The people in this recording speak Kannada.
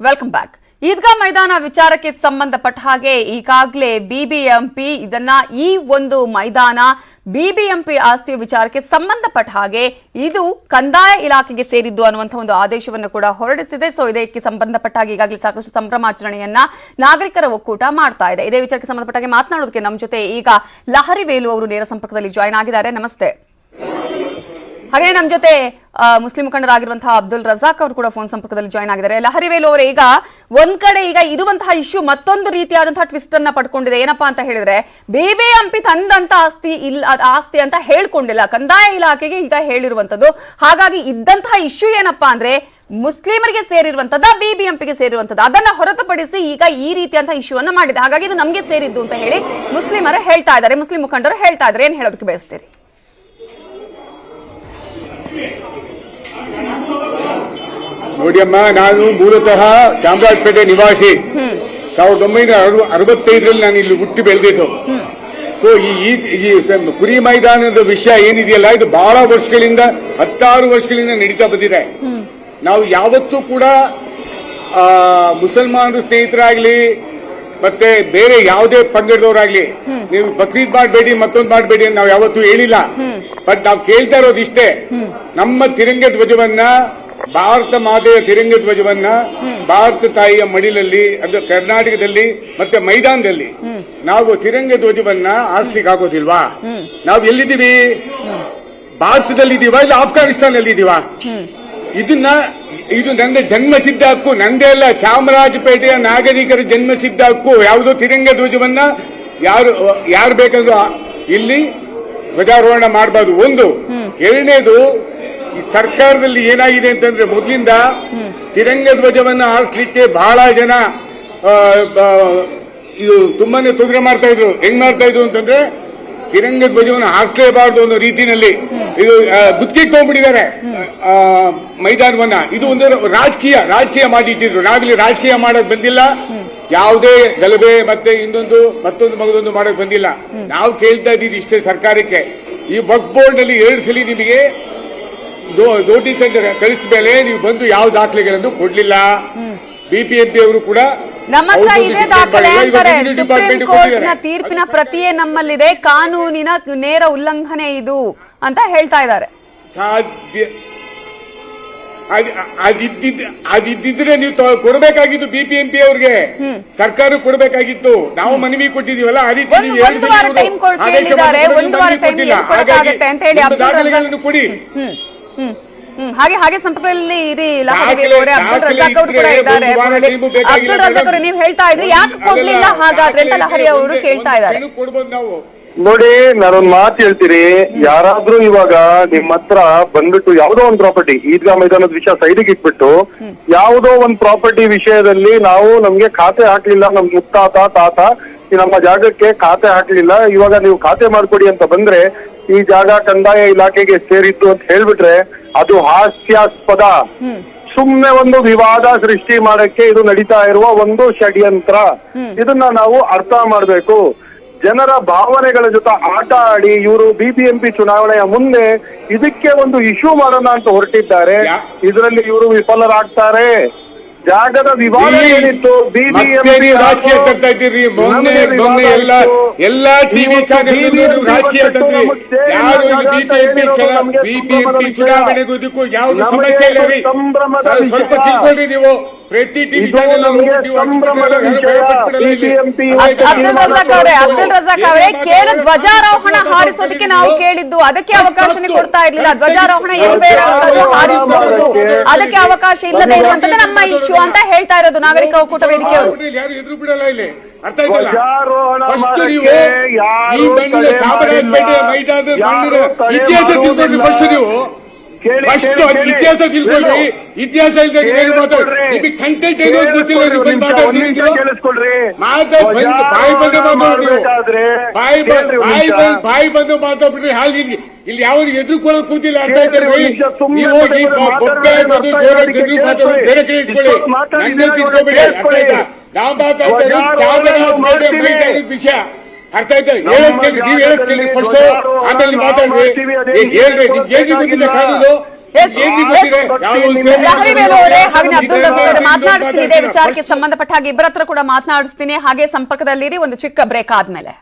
ವೆಲ್ಕಮ್ ಬ್ಯಾಕ್ ಈದ್ಗಾ ಮೈದಾನ ವಿಚಾರಕ್ಕೆ ಸಂಬಂಧಪಟ್ಟ ಹಾಗೆ ಈಗಾಗಲೇ ಬಿಬಿಎಂಪಿ ಇದನ್ನ ಈ ಒಂದು ಮೈದಾನ ಬಿಬಿಎಂಪಿ ಆಸ್ತಿಯ ವಿಚಾರಕ್ಕೆ ಸಂಬಂಧಪಟ್ಟ ಹಾಗೆ ಇದು ಕಂದಾಯ ಇಲಾಖೆಗೆ ಸೇರಿದ್ದು ಅನ್ನುವಂಥ ಒಂದು ಆದೇಶವನ್ನು ಕೂಡ ಹೊರಡಿಸಿದೆ. ಸೊ ಇದಕ್ಕೆ ಸಂಬಂಧಪಟ್ಟ ಹಾಗೆ ಈಗಾಗಲೇ ಸಾಕಷ್ಟು ಸಂಭ್ರಮಾಚರಣೆಯನ್ನ ನಾಗರಿಕರ ಒಕ್ಕೂಟ ಮಾಡ್ತಾ ಇದೆ. ಇದೇ ವಿಚಾರಕ್ಕೆ ಸಂಬಂಧಪಟ್ಟ ಹಾಗೆ ಮಾತನಾಡೋದಕ್ಕೆ ನಮ್ಮ ಜೊತೆ ಈಗ ಲಹರಿ ವೇಲು ಅವರು ನೇರ ಸಂಪರ್ಕದಲ್ಲಿ ಜಾಯ್ನ್ ಆಗಿದ್ದಾರೆ. ನಮಸ್ತೆ. ಹಾಗೆ ನಮ್ಮ ಜೊತೆ ಮುಸ್ಲಿಂ ಮುಖಂಡರಾಗಿರುವಂತಹ ಅಬ್ದುಲ್ ರಜಾಕ್ ಅವರು ಕೂಡ ಫೋನ್ ಸಂಪರ್ಕದಲ್ಲಿ ಜಾಯ್ನ್ ಆಗಿದ್ದಾರೆ. ಲಹರಿವೇಲು ಅವರು, ಈಗ ಒಂದ್ ಕಡೆ ಈಗ ಇರುವಂತಹ ಇಶ್ಯೂ ಮತ್ತೊಂದು ರೀತಿಯಾದಂತಹ ಟ್ವಿಸ್ಟ್ ಅನ್ನ ಪಡ್ಕೊಂಡಿದೆ. ಏನಪ್ಪಾ ಅಂತ ಹೇಳಿದ್ರೆ ಬಿಬಿಎಂಪಿ ತಂದಂತ ಆಸ್ತಿ ಇಲ್ಲ ಆಸ್ತಿ ಅಂತ ಹೇಳ್ಕೊಂಡಿಲ್ಲ. ಕಂದಾಯ ಇಲಾಖೆಗೆ ಈಗ ಹೇಳಿರುವಂತದ್ದು ಹಾಗಾಗಿ ಇದ್ದಂತಹ ಇಶ್ಯೂ ಏನಪ್ಪಾ ಅಂದ್ರೆ, ಮುಸ್ಲಿಮರಿಗೆ ಸೇರಿರುವಂತದ್ದ ಬಿಬಿಎಂಪಿಗೆ ಸೇರಿರುವಂತದ್ದು ಅದನ್ನ ಹೊರತುಪಡಿಸಿ ಈಗ ಈ ರೀತಿಯಂತಹ ಇಶ್ಯೂ ಅನ್ನ ಮಾಡಿದೆ. ಹಾಗಾಗಿ ಇದು ನಮ್ಗೆ ಸೇರಿದ್ದು ಅಂತ ಹೇಳಿ ಮುಸ್ಲಿಮರ ಹೇಳ್ತಾ ಇದ್ದಾರೆ. ಮುಸ್ಲಿಂ ಮುಖಂಡರು ಹೇಳ್ತಾ ಇದ್ದಾರೆ. ಏನ್ ಹೇಳೋದಕ್ಕೆ ಬಯಸ್ತೀರಿ? ನೋಡಿಯಮ್ಮ ನಾನು ಮೂಲತಃ ಚಾಮರಾಜಪೇಟೆ ನಿವಾಸಿ. ಸಾವಿರದ ಒಂಬೈನೂರ ಅರವ- ಅರವತ್ತೈದರಲ್ಲಿ ನಾನು ಇಲ್ಲಿ ಹುಟ್ಟಿ ಬೆಳೆದಿದ್ದು. ಸೊ ಈ ಕುರಿ ಮೈದಾನದ ವಿಷಯ ಏನಿದೆಯಲ್ಲ ಇದು ಬಹಳ ವರ್ಷಗಳಿಂದ ಹತ್ತಾರು ವರ್ಷಗಳಿಂದ ನಡೀತಾ ಬಂದಿದೆ. ನಾವು ಯಾವತ್ತೂ ಕೂಡ ಮುಸಲ್ಮಾನರು ಸ್ನೇಹಿತರಾಗ್ಲಿ ಮತ್ತೆ ಬೇರೆ ಯಾವುದೇ ಪಂಗಡದವರಾಗ್ಲಿ, ನೀವು ಬಕ್ರೀದ್ ಮಾಡಬೇಡಿ, ಮತ್ತೊಂದು ಮಾಡಬೇಡಿ ಅಂತ ನಾವು ಯಾವತ್ತೂ ಹೇಳಿಲ್ಲ. ಬಟ್ ನಾವು ಕೇಳ್ತಾ ಇರೋದು ಇಷ್ಟೇ. ನಮ್ಮ ತಿರಂಗ ಧ್ವಜವನ್ನ, ಭಾರತ ಮಾತೆಯ ತಿರಂಗ ಧ್ವಜವನ್ನ ಭಾರತ ತಾಯಿಯ ಮಡಿಲಲ್ಲಿ, ಅಂದ್ರೆ ಕರ್ನಾಟಕದಲ್ಲಿ ಮತ್ತೆ ಮೈದಾನದಲ್ಲಿ ನಾವು ತಿರಂಗ ಧ್ವಜವನ್ನ ಆರಿಸ್ಲಿಕ್ಕೆ ಆಗೋದಿಲ್ವಾ? ನಾವು ಎಲ್ಲಿದ್ದೀವಿ? ಭಾರತದಲ್ಲಿ ಇದೀವಾ ಇಲ್ಲ ಅಫ್ಘಾನಿಸ್ತಾನದಲ್ಲಿ ಇದೀವಾ ಇದನ್ನ ಇದು ನನ್ನ ಜನ್ಮ ಸಿದ್ಧ ಹಕ್ಕು, ನಂದೇ ಅಲ್ಲ, ಚಾಮರಾಜಪೇಟೆಯ ನಾಗರಿಕರ ಜನ್ಮ ಸಿದ್ಧ ಹಕ್ಕು. ಯಾವುದೋ ತಿರಂಗ ಧ್ವಜವನ್ನ ಯಾರು ಯಾರು ಬೇಕಾದ್ರೂ ಇಲ್ಲಿ ಧ್ವಜಾರೋಹಣ ಮಾಡಬಾರ್ದು. ಒಂದು, ಎರಡನೇದು, ಈ ಸರ್ಕಾರದಲ್ಲಿ ಏನಾಗಿದೆ ಅಂತಂದ್ರೆ ಮೊದಲಿಂದ ತಿರಂಗ ಧ್ವಜವನ್ನ ಹಾರಿಸ್ಲಿಕ್ಕೆ ಬಹಳ ಜನ ಇದು ತುಂಬಾನೇ ತೊಂದರೆ ಮಾಡ್ತಾ ಇದ್ರು. ಹೆಂಗ್ ಮಾಡ್ತಾ ಇದ್ರು ಅಂತಂದ್ರೆ ತಿರಂಗ ಧ್ವಜವನ್ನು ಹಾರಿಸಲೇಬಾರದು ಅನ್ನೋ ರೀತಿಯಲ್ಲಿ ಇದು ಗುತ್ತಿಗೆ ತಗೊಂಡ್ಬಿಟ್ಟಿದ್ದಾರೆ. ಮೈದಾನವನ್ನ. ಇದು ಒಂದು ರಾಜಕೀಯ ರಾಜಕೀಯ ಮಾಡಿಟ್ಟಿದ್ರು ನಾವಿಲ್ಲಿ ರಾಜಕೀಯ ಮಾಡಕ್ ಬಂದಿಲ್ಲ. ಯಾವುದೇ ಗಲಭೆ ಮತ್ತೆ ಇನ್ನೊಂದು ಮತ್ತೊಂದು ಮಗದೊಂದು ಮಾಡಕ್ ಬಂದಿಲ್ಲ. ನಾವು ಕೇಳ್ತಾ ಇದ್ದೀವಿ ಇಷ್ಟೇ ಸರ್ಕಾರಕ್ಕೆ. ಈ ವಕ್ ಬೋರ್ಡ್ನಲ್ಲಿ ಎರಡು ಸಲ ನಿಮಗೆ ನೋಟಿಸ್ ಕಳಿಸಿದ ಮೇಲೆ ನೀವು ಬಂದು ಯಾವ ದಾಖಲೆಗಳನ್ನು ಕೊಡ್ಲಿಲ್ಲ. ಬಿಪಿಎಂಪಿ ಅವರು ಕೂಡ ನಮ್ಮ ಹತ್ರ ಇದೇ ದಾಖಲೆ ಅಂತಾರೆ. ಸುಪ್ರೀಂ ಕೋರ್ಟ್ನ ತೀರ್ಪಿನ ಪ್ರತಿಯೇ ನಮ್ಮಲ್ಲಿದೆ. ಕಾನೂನಿನ ನೇರ ಉಲ್ಲಂಘನೆ ಇದು ಅಂತ ಹೇಳ್ತಾ ಇದ್ದಾರೆ. ಸಾಧ್ಯ. ಅದ್- ಅದಿದ್ದಿದ್ ಅದಿದ್ದಿದ್ರೆ ನೀವು ಕೊಡಬೇಕಾಗಿತ್ತು ಬಿಪಿಎಂಪಿ ಅವ್ರಿಗೆ. ಸರ್ಕಾರ ಕೊಡಬೇಕಾಗಿತ್ತು. ನಾವು ಮನವಿ ಕೊಟ್ಟಿದೀವಲ್ಲ ಆ ರೀತಿ ಆದೇಶ ಕೊಟ್ಟಿಲ್ಲ. ದಾಖಲೆಗಳನ್ನು ಕೊಡಿ. ಹ್ಮ್ ಹಾಗೆ ಹಾಗೆ ಸಂಪರ್ಕದಲ್ಲಿ ಇರಿ ಲಹರಿ ಅವರೇ ಅಬ್ದುಲ್ ರಜಾಕ್ ಅವರು ಕೂಡ ಇದ್ದಾರೆ. ಒಂದು ವಾರ ಅವರಲ್ಲಿ. ಟೈಮು ಬೇಕಾಗಿಲ್ಲ ಅಬ್ದುಲ್ ರಜಾಕ್ ಅವರು ನೀವು ಹೇಳ್ತಾ ಇದ್ರಿ ಯಾಕೆ ಕೊಡ್ಲಿಲ್ಲ ಹಾಗಾದ್ರೆ ಅಂತ ಲಹರಿ ಅವರು ಕೇಳ್ತಾ ಇದ್ದಾರೆ. ನೋಡಿ ನಾನೊಂದ್ ಮಾತು ಹೇಳ್ತೀರಿ ಯಾರಾದ್ರೂ ಇವಾಗ ನಿಮ್ ಹತ್ರ ಬಂದ್ಬಿಟ್ಟು ಯಾವ್ದೋ ಒಂದ್ ಪ್ರಾಪರ್ಟಿ ಈದ್ಗಾ ಮೈದಾನದ ವಿಷಯ ಸೈಡಿಗೆ ಇಟ್ಬಿಟ್ಟು ಯಾವ್ದೋ ಒಂದ್ ಪ್ರಾಪರ್ಟಿ ವಿಷಯದಲ್ಲಿ ನಾವು ನಮ್ಗೆ ಖಾತೆ ಹಾಕ್ಲಿಲ್ಲ ನಮ್ ಮುತ್ತಾತ ತಾತ ನಮ್ಮ ಜಾಗಕ್ಕೆ ಖಾತೆ ಹಾಕ್ಲಿಲ್ಲ ಇವಾಗ ನೀವು ಖಾತೆ ಮಾಡ್ಕೊಡಿ ಅಂತ ಬಂದ್ರೆ ಈ ಜಾಗ ಕಂದಾಯ ಇಲಾಖೆಗೆ ಸೇರಿತ್ತು ಅಂತ ಹೇಳ್ಬಿಟ್ರೆ ಅದು ಹಾಸ್ಯಾಸ್ಪದ. ಸುಮ್ಮನೆ ಒಂದು ವಿವಾದ ಸೃಷ್ಟಿ ಮಾಡಕ್ಕೆ ಇದು ನಡೀತಾ ಇರುವ ಒಂದು ಷಡ್ಯಂತ್ರ. ಇದನ್ನ ನಾವು ಅರ್ಥ ಮಾಡ್ಬೇಕು. ಜನರ ಭಾವನೆಗಳ ಜೊತೆ ಆಟ ಆಡಿ ಇವರು ಬಿಬಿಎಂಪಿ ಚುನಾವಣೆಯ ಮುಂದೆ ಇದಕ್ಕೆ ಒಂದು ಇಶ್ಯೂ ಮಾಡೋಣ ಅಂತ ಹೊರಟಿದ್ದಾರೆ. ಇದರಲ್ಲಿ ಇವರು ವಿಫಲರಾಗ್ತಾರೆ. ಜಾಗದ ವಿವಾದ ಏನಿತ್ತು? ನೀವು ರಾಜಕೀಯ ತರ್ತಾ ಇದ್ದೀರಿ? ಮೊನ್ನೆ ಮೊನ್ನೆ ಎಲ್ಲ ಎಲ್ಲಾ ಟಿವಿ ಚಾನೆಲ್ ರಾಜಕೀಯ ತಂದ್ರಿ ಯಾರು ಬಿಪಿಎಂಪಿ ಬಿಪಿಎಂಪಿ ಚುನಾವಣೆಗೂ ಇದಕ್ಕೂ ಯಾವ್ದು ಸಮಸ್ಯೆ ಇಲ್ಲ ರೀ. ಸ್ವಲ್ಪ- ಸ್ವಲ್ಪ ತಿಳ್ಕೊಳ್ಳಿ ನೀವು. ಪ್ರತಿ ಅಬ್ದುಲ್ ರಜಾಕ್ ಅವರೇ ಅಬ್ದುಲ್ ರಜಾಕ್ ಅವರೇ ಕೇವಲ ಧ್ವಜಾರೋಹಣ ಹಾರಿಸೋದಕ್ಕೆ ನಾವು ಕೇಳಿದ್ದು ಅದಕ್ಕೆ ಅವಕಾಶ ಕೊಡ್ತಾ ಇರ್ಲಿಲ್ಲ. ಧ್ವಜಾರೋಹಣ ಹಾರಿಸಬಹುದು. ಅದಕ್ಕೆ ಅವಕಾಶ ಇಲ್ಲದೆ ಇರುವಂತದ್ದು ನಮ್ಮ ಇಶ್ಯೂ ಅಂತ ಹೇಳ್ತಾ ಇರೋದು ನಾಗರಿಕ ಒಕ್ಕೂಟ ವೇದಿಕೆಯವರು. ಯಾರು ಎದುರು ಬಿಡಲ್ಲ ಇಲ್ಲಿ? ಅರ್ಥ ಆಯ್ತಲ್ಲ? ಧ್ವಜಾರೋಹಣ ಫಸ್ಟ್ ನೀವು ಈ ಮಣ್ಣಿನ ತಡೆ ಚಾಮರಾಜಪೇಟೆ ಮಾಡಿಲ್ಲ. ಮೈದಾನದ ಯಾರು ಮಣ್ಣಿನ ಇತಿಹಾಸ ತಿಳ್ಕೊಳ್ಳಿ ಫಸ್ಟ್ ನೀವು. ಫಸ್ಟ್. ಇತಿಹಾಸ ತಿಳ್ಕೊಳ್ರಿ? ಇತಿಹಾಸ ಇಲ್ಲದೆ ನೀವೇನು. ನಿಮಗೆ ಕಂಟೆಂಟ್ ಏನೋ ಗೊತ್ತಿಲ್ಲ ನೀವು ಬಂದು ಮಾತಾಡ್ತೀರಿ. ಮಾತಾಡ್ ಬಂದು ಬಾಯಿ ಬಂದು ಬಾಯಿ ಬಂದು ಬಾಯಿ ಬಂದು ಮಾತಾಡ್ಬಿಟ್ರೆ ಹಾಗೆ ಇಲ್ಲಿ ಇಲ್ಲಿ ಯಾವ್ದು ಎದುರುಕೊಳ್ಳೋಕೆ ಕೂತಿಲ್ಲ ಅರ್ಥ ಹೇಳ್ತಾರೆ. ನೀವು ಹೋಗಿ ಬೊಬ್ಬೆ ಬಂದು ಜೋರ ಜೋರಾಗಿ ಮಾತಾಡೋದು ಬೇರೆ ಕಡೆ ಇಟ್ಕೊಳ್ಳಿ. ನಂಗೆ ತಿಳ್ಕೊಬೇಡಿ. ಅರ್ಥ ಆಯ್ತಾ? ನಾವು ಮಾತಾಡ್ತಾ ಇರೋದು ವಿಷಯ. ಅರ್ಥ ಆಯ್ತಾ? ಹೇಳಕ್ ಕೇಳಿ ನೀವು ಹೇಳಕ್ ಕೇಳಿ ಫಸ್ಟ್ ಆಮೇಲೆ ನಾವು ಮಾತಾಡ್ರಿ. ಏ, ಹೇಳ್ರಿ ನಿಮ್ಗೆ ಹೇಗೆ ಗೊತ್ತಿಲ್ಲ. ಕಾನೂನು? ಅಬ್ದುಲ್ ಮಾತನಾಡಿಸ್ತೀನಿ ಇದೇ ವಿಚಾರಕ್ಕೆ ಸಂಬಂಧಪಟ್ಟ ಹಾಗೆ ಇಬ್ಬರ ಹತ್ರ ಕೂಡ ಮಾತನಾಡಿಸ್ತೀನಿ. ಹಾಗೆ ಸಂಪರ್ಕದಲ್ಲಿರಿ ಒಂದು ಚಿಕ್ಕ ಬ್ರೇಕ್ ಆದ್ಮೇಲೆ.